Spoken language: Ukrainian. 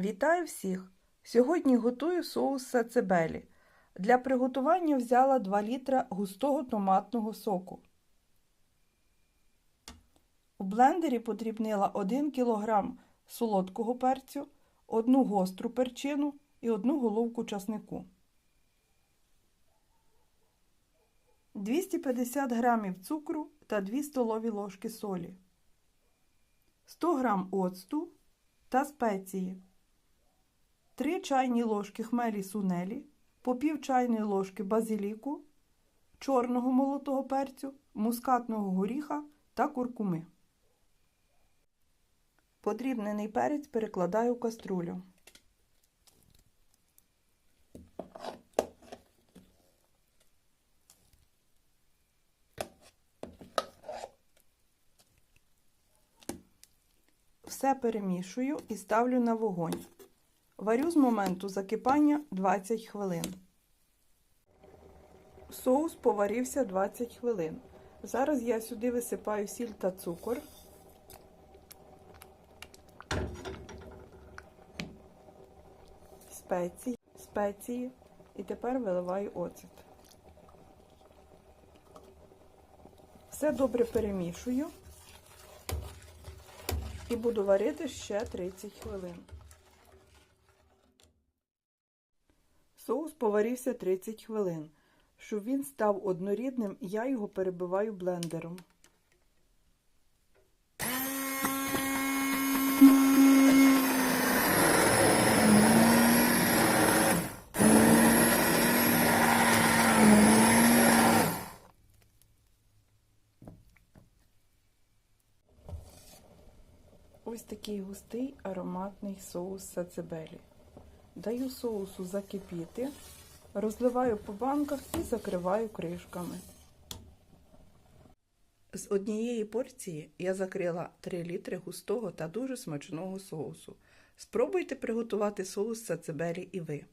Вітаю всіх! Сьогодні готую соус сацебелі. Для приготування взяла 2 літра густого томатного соку. У блендері подрібнила 1 кг солодкого перцю, 1 гостру перчину і 1 головку часнику. 250 г цукру та 2 столові ложки солі, 100 г оцту та спеції. 3 чайні ложки хмелі сунелі, по пів чайної ложки базиліку, чорного молотого перцю, мускатного горіха та куркуми. Подрібнений перець перекладаю в каструлю. Все перемішую і ставлю на вогонь. Варю з моменту закипання 20 хвилин. Соус поварився 20 хвилин. Зараз я сюди висипаю сіль та цукор. Спеції, спеції і тепер виливаю оцет. Все добре перемішую і буду варити ще 30 хвилин. Соус поварився 30 хвилин. Щоб він став однорідним, я його перебиваю блендером. Ось такий густий ароматний соус сацебелі. Даю соусу закипіти, розливаю по банках і закриваю кришками. З однієї порції я закрила 3 літри густого та дуже смачного соусу. Спробуйте приготувати соус сацебері і ви.